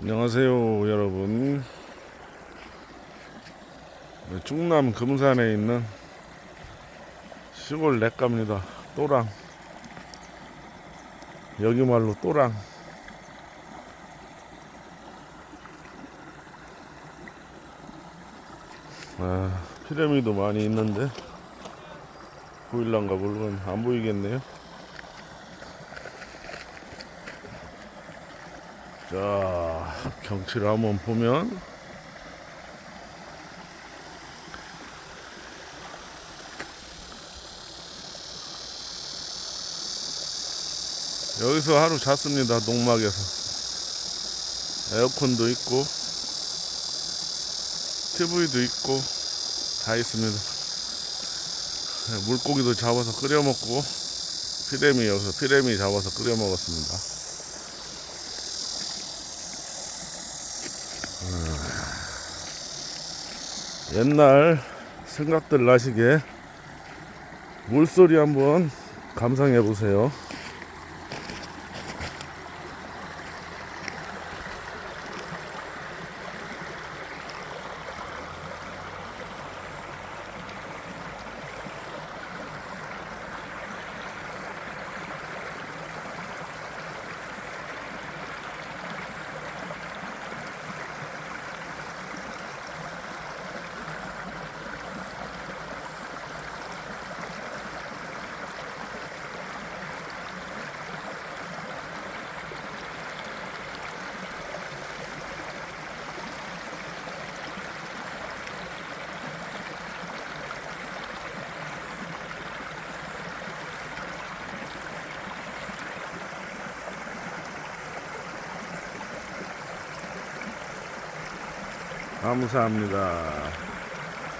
안녕하세요 여러분. 충남 금산에 있는 시골 냇가입니다. 또랑. 여기 말로 또랑. 아 피라미드 많이 있는데 보일란가 모르건 안 보이겠네요. 자, 경치를 한번 보면 여기서 하루 잤습니다. 농막에서 에어컨도 있고 TV도 있고 다 있습니다. 네, 물고기도 잡아서 끓여 먹고 피레미 여기서 피레미 잡아서 끓여 먹었습니다. 옛날 생각들 나시게 물소리 한번 감상해 보세요. 감사합니다.